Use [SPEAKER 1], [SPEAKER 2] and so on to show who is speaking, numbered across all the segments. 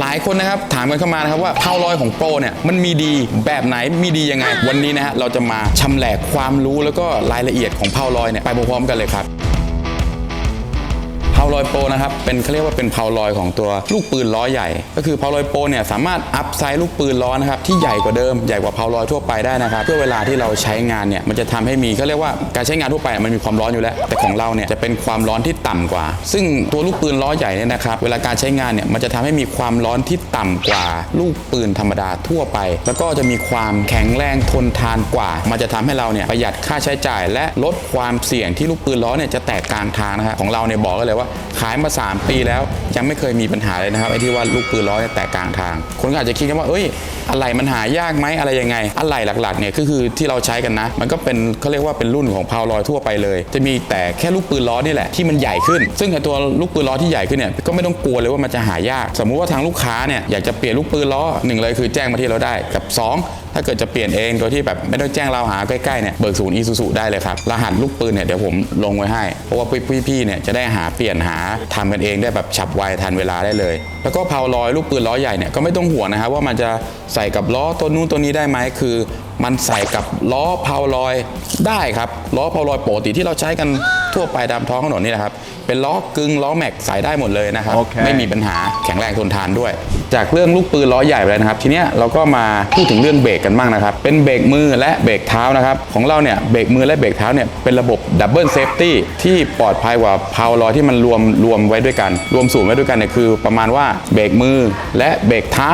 [SPEAKER 1] หลายคนนะครับถามกันเข้ามานะครับว่าเผาลอยของโปรเนี่ยมันมีดีแบบไหนมีดียังไง วันนี้นะฮะเราจะมาชำแหละความรู้แล้วก็รายละเอียดของเผาลอยเนี่ยไปพร้อมๆกันเลยครับ ลอยโปรนะครับเป็นเขาเรียกว่าเป็นเพาลอยของตัวลูกปืนล้อใหญ่ ก็คือเพาลอยโปรเนี่ยสามารถอัพไซส์ลูกปืนล้อนะครับที่ใหญ่กว่าเดิมใหญ่กว่าเพาลอยทั่วไปได้นะครับเพื่อเวลาที่เราใช้งานเนี่ยมันจะทำให้มีเขาเรียกว่าการใช้งานทั่วไปมันมีความร้อนอยู่แล้ว แต่ของเราเนี่ยจะเป็นความร้อนที่ต่ำกว่า ซึ่งตัวลูกปืนล้อใหญ่เนี่ยนะครับเวลาการใช้งานเนี่ยมันจะทำให้มีความร้อนที่ต่ำกว่า ลูกปืนธรรมดาทั่วไป แล้วก็จะมีความแข็งแรงทนทานกว่า มันจะทำให้เราเนี่ยประหยัดค่าใช้จ่าย และลดความเสี่ยงที่ลูกปืนล้อเนี่ยจะแตกกลางทางนะครับของเราเนี่ยบอกเลยว่าขายมา 3 ปีแล้วยังไม่เคยมีปัญหาเลยนะครับไอ้ที่ว่าลูกปืนล้อแตกกลางทาง คนก็อาจจะคิดกันว่าเอ้ยอะไรมันหายากไหมอะไรยังไง อะไรหลักๆเนี่ยก็คือที่เราใช้กันนะ มันก็เป็นเขาเรียกว่าเป็นรุ่นของพาวลอยทั่วไปเลย จะมีแต่แค่ลูกปืนล้อนี่แหละที่มันใหญ่ขึ้น ซึ่งไอ้ตัวลูกปืนล้อที่ใหญ่ขึ้นเนี่ยก็ไม่ต้องกลัวเลยว่ามันจะหายาก สมมุติว่าทางลูกค้าเนี่ยอยากจะเปลี่ยนลูกปืนล้อหนึ่งเลยคือแจ้งมาที่เราได้กับสองถ้าเกิดจะเปลี่ยนเองโดยที่แบบไม่ต้องแจ้งเราหาใกล้ๆเนี่ยเบิกศูนย์อีซูซูได้เลยครับ รหัสลูกปืนเนี่ยเดี๋ยวผมลงไว้ให้ เพราะว่าพี่ๆเนี่ยจะได้หาเปลี่ยนหาทำกันเองได้แบบฉับไวทันเวลาได้เลย แล้วก็เพาลอยลูกปืนล้อใหญ่เนี่ยก็ไม่ต้องห่วงนะครับว่ามันจะใส่กับล้อตัวนู้นตัวนี้ได้ไหมคือ มันใส่กับล้อเพาลอยได้ครับล้อเพาลอยปกติที่เราใช้กันทั่วไปตามท้องถนนนี่นะครับ เป็นล้อกึ่งล้อแม็กใส่ได้หมดเลยนะครับ
[SPEAKER 2] โอเค
[SPEAKER 1] ไม่มีมีปัญหาแข็งแรงทนทานด้วย จากเรื่องลูกปืนล้อใหญ่ไปแล้วนะครับ ทีเนี้ยเราก็มาพูดถึงเรื่องเบรกกันบ้างนะครับ เป็นเบรกมือและเบรกเท้านะครับ ของเราเนี่ยเบรกมือและเบรกเท้าเนี่ยเป็นระบบดับเบิลเซฟตี้ที่ปลอดภัยกว่าพาวลอยที่มันรวมรวมไว้ด้วยกัน รวมสูตรไว้ด้วยกันเนี่ยคือประมาณว่าเบรกมือและเบรกเท้า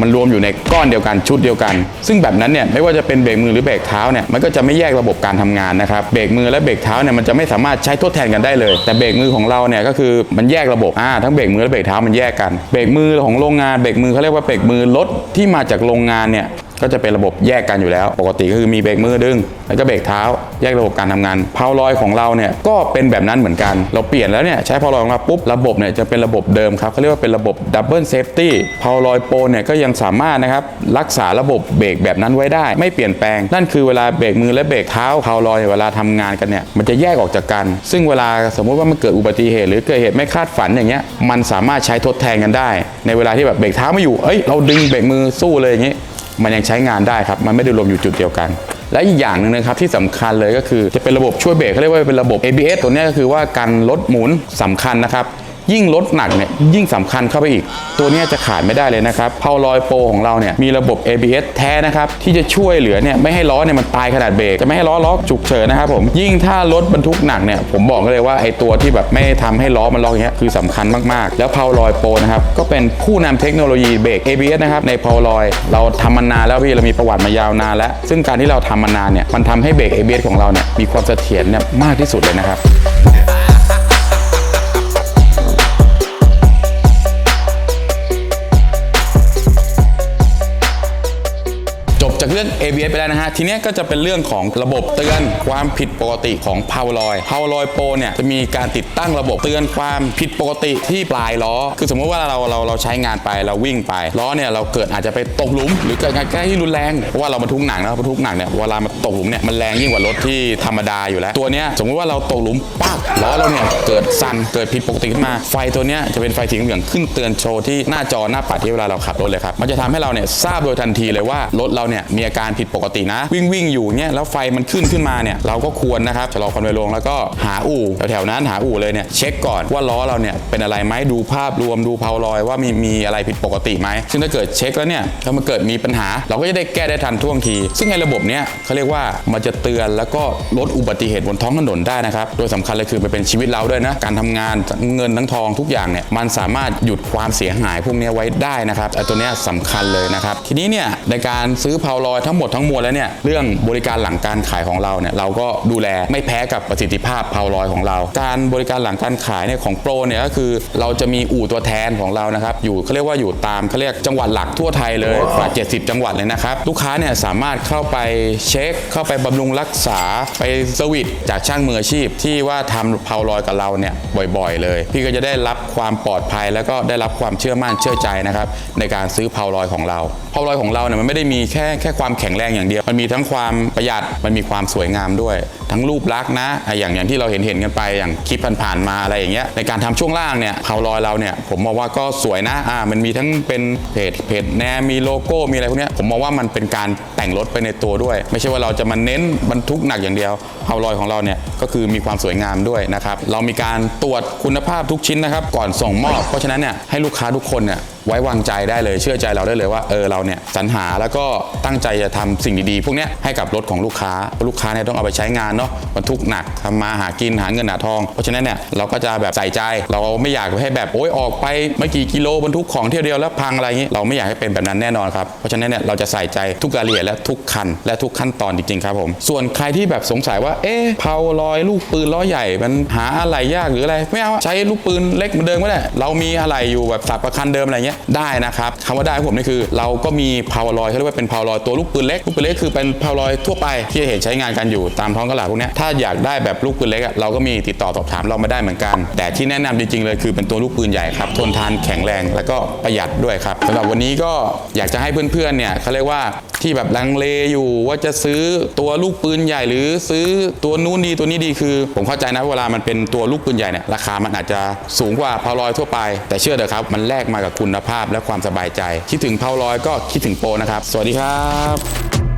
[SPEAKER 1] มันรวมอยู่ในก้อนเดียวกันชุดเดียวกัน ซึ่งแบบนั้นเนี่ยไม่ว่าจะเป็นเบรกมือหรือเบรกเท้าเนี่ยมันก็จะไม่แยกระบบการทำงานนะครับเบรกมือและเบรกเท้าเนี่ยมันจะไม่สามารถใช้ทดแทนกันได้เลยแต่เบรกมือของเราเนี่ยก็คือมันแยกระบบอ่าทั้งเบรกมือและเบรกเท้ามันแยกกันเบรกมือของโรงงานเบรกมือเขาเรียกว่าเบรกมือรถที่มาจากโรงงานเนี่ย ก็จะเป็นระบบแยกกันอยู่แล้ว ปกติก็คือมีเบรกมือดึง แล้วก็เบรกเท้า แยกระบบการทำงานเพาลอยของเราเนี่ยก็เป็นแบบนั้นเหมือนกัน เราเปลี่ยนแล้วเนี่ยใช้เพาลอยของเราปุ๊บระบบเนี่ยจะเป็นระบบเดิมครับเขาเรียกว่าเป็นระบบดับเบิลเซฟตี้เพาลอยโปรเนี่ยก็ยังสามารถนะครับรักษาระบบเบรกแบบนั้นไว้ได้ ไม่เปลี่ยนแปลง นั่นคือเวลาเบรกมือและเบรกเท้าเพาลอยเวลาทำงานกันเนี่ยมันจะแยกออกจากกัน ซึ่งเวลาสมมุติว่ามันเกิดอุบัติเหตุ หรือเกิดเหตุไม่คาดฝันอย่างเงี้ยมันสามารถใช้ทดแทนกันได้ ในเวลาที่แบบเบรกเท้าไม่อยู่เอ้ยเราดึงเบรกมือสู้เลยอย่างงี้ มันยังใช้งานได้ครับ มันไม่ได้รวมอยู่จุดเดียวกัน และอีกอย่างหนึ่งนะครับที่สำคัญเลยก็คือจะเป็นระบบช่วยเบรกเขาเรียกว่าเป็นระบบ ABS ตัวนี้ก็คือว่าการลดหมุนสำคัญนะครับ ยิ่งลดหนักเนี่ยยิ่งสำคัญเข้าไปอีก ตัวนี้จะขาดไม่ได้เลยนะครับเพาลอยโปรของเราเนี่ยมีระบบ ABS แท้นะครับที่จะช่วยเหลือเนี่ยไม่ให้ล้อเนี่ยมันตายขนาดเบรกจะไม่ให้ล้อล็อกฉุกเฉินนะครับผมยิ่งถ้ารถบรรทุกหนักเนี่ยผมบอกเลยว่าไอตัวที่แบบไม่ทำให้ล้อมันล็อกอย่างเงี้ยคือสำคัญมากๆ แล้วเพาลอยโปรนะครับก็เป็นผู้นำเทคโนโลยีเบรก ABS นะครับในเพาลอยเราทำมานานแล้วพี่เรามีประวัติมายาวนานแล้ว ซึ่งการที่เราทำมานานเนี่ยมันทำให้เบรก ABS ของเราเนี่ยมีความเสถียรเนี่ยมากที่สุดเลยนะครับ จากเรื่อง ABS ไปแล้วนะฮะ ทีนี้ก็จะเป็นเรื่องของระบบเตือนความผิดปกติของ p o w e r l o y p o w e r l o y Pro เนี่ยจะมีการติดตั้งระบบเตือนความผิดปกติที่ปลายล้อ คือสมมติว่าเราเราเราใช้งานไปเราวิ่งไปล้อเนี่ยเราเกิดอาจจะไปตกหลุม หรือเกิดการแก้ที่รุนแรงเพราะว่าเราบรรทุกหนักนะบรรทุกหนักเนี่ยเวลามันตกหลุมเนี่ยมันแรงยิ่งกว่ารถที่ธรรมดาอยู่แล้ว ตัวเนี้ยสมมติว่าเราตกหลุมปั๊บล้อเราเนี่ยเกิดสั่นเกิดผิดปกติขึ้นมา ไฟตัวเนี้ยจะเป็นไฟสีเหลืองขึ้นเตือนโชว์ที่หน้าจอหน้าปัดที่เวลาเราขับรถเลยครับมันจะทำให้เราเนี่ยทราบโดยทันทีเลยว่ารถเราเนี่ยมีอาการผิดปกตินะ วิ่งวิ่งอยู่เนี่ยแล้วไฟมันขึ้นขึ้นมาเนี่ยเราก็ควรนะครับชะลอความเร็วลงแล้วก็หาอู่แถวๆนั้นหาอู่เลยเนี่ยเช็คก่อนว่าล้อเราเนี่ยเป็นอะไรไหมดูภาพรวมดูเพาลอยว่ามีมีอะไรผิดปกติไหมซึ่งถ้าเกิดเช็คแล้วเนี่ยถ้ามันเกิดมีปัญหา เราก็จะได้แก้ได้ทันท่วงที ซึ่งในระบบเนี้ยเขาเรียกว่ามันจะเตือนแล้วก็ลดอุบัติเหตุบนท้องถนนได้นะครับโดยสำคัญเลยคือมันเป็นชีวิตเราด้วยนะการทำงานเงินทั้งทองทุกอย่างเนี่ยมันสามารถหยุดความเสียหายพวกนี้ไว้ได้นะครับไอ้ตัวเนี้ยสำคัญเลยนะครับทีนี้เนี่ยในการซื้อเพาลอยทั้งหมดทั้งมวลแล้วเนี่ยเรื่องบริการหลังการขายของเราเนี่ยเราก็ดูแลไม่แพ้กับประสิทธิภาพเพาลอยของเรา การบริการหลังการขายเนี่ยของโปรเนี่ยก็คือเราจะมีอู่ตัวแทนของเรานะครับอยู่เขาเรียกว่าอยู่ตามเขาเรียกจังหวัดหลักทั่วไทยเลยกว่า 70 จังหวัดเลยนะครับลูกค้าเนี่ยสามารถเข้าไปเช็ค เข้าไปบำรุงรักษาไปสวิตจากช่างมืออาชีพ ที่ว่าทำเพาลอยกับเราเนี่ยบ่อยๆ เลย พี่ก็จะได้รับความปลอดภัย แล้วก็ได้รับความเชื่อมั่นเชื่อใจนะครับในการซื้อเพาลอยของเราเพาลอยของเราเนี่ยมันไม่ได้มีแค่แค่ความแข็งแรงอย่างเดียว มันมีทั้งความประหยัดมันมีความสวยงามด้วย ทั้งรูปลักษณ์นะอย่างอย่างที่เราเห็นเห็นกันไปอย่างคลิปผ่านๆมาอะไรอย่างเงี้ยในการทำช่วงล่างเนี่ยเพาลอยเราเนี่ยผมมองว่าก็สวยนะอ่ามันมีทั้งเป็นเพจเพจแนมมีโลโก้มีอะไรพวกเนี้ยผมมองว่ามันเป็นการแต่งรถไปในตัวด้วย ไม่ใช่ว่าเราจะมาเน้นบรรทุกหนักอย่างเดียวเพาลอยของเราเนี่ยก็คือมีความสวยงามด้วยนะครับเรามีการตรวจคุณภาพทุกชิ้นนะครับก่อนส่งมอบเพราะฉะนั้นเนี่ยให้ลูกค้าทุกคนเนี่ย ไว้วางใจได้เลยเชื่อใจเราได้เลยว่าเออเราเนี่ยสรรหาแล้วก็ตั้งใจจะทำสิ่งดีๆ พวกนี้ให้กับรถของลูกค้าเพราะลูกค้าเนี่ยต้องเอาไปใช้งานเนาะบรรทุกหนักทำมาหากินหาเงินหาทอง เพราะฉะนั้นเนี่ยเราก็จะแบบใส่ใจ เราไม่อยากให้แบบโอ๊ยออกไปไม่กี่กิโลบรรทุกของเที่ยวเดียวแล้วพังอะไรอย่างนี้เราไม่อยากให้เป็นแบบนั้นแน่นอนครับเพราะฉะนั้นเนี่ยเราจะใส่ใจทุกรายละเอียดและทุกคันและทุกขั้นตอนจริงๆครับผมส่วนใครที่แบบสงสัยว่าเอ๊ะเพาลอยลูกปืนล้อใหญ่มันหาอะไรยากหรืออะไรไม่เอาใช้ลูกปืนเล็กเหมือนเดิมก็ได้เรามีอะไรอยู่แบบสับประคันเดิมอะไรเงี้ยได้นะครับคำว่าได้ผมนี่คือ เราก็มีเพาลอยเขาเรียกว่าเป็นเพาลอยตัวลูกปืนเล็กลูกปืนเล็กคือเป็นเพาลอยทั่วไปที่เห็นใช้งานกันอยู่ตามท้องตลาดพวกนี้ถ้าอยากได้แบบลูกปืนเล็กเราก็มีติดต่อสอบถามเรามาได้เหมือนกัน แต่ที่แนะนำจริงๆเลยคือเป็นตัวลูกปืนใหญ่ครับทนทานแข็งแรงแล้วก็ประหยัดด้วยครับสำหรับวันนี้ก็อยากจะให้เพื่อนๆเนี่ยเขาเรียกว่าที่แบบลังเลอยู่ว่าจะซื้อตัวลูกปืนใหญ่ หรือซื้อตัวนู้นดีตัวนี้ดีคือ ผมเข้าใจนะเวลามันเป็นตัวลูกปืนใหญ่เนี่ยราคามันอาจจะสูงกว่าพาลอยทั่วไป แต่เชื่อเถอะครับมันแลกมากับคุณภาพและความสบายใจ คิดถึงเพาลอยก็คิดถึงโปนะครับ สวัสดีครับ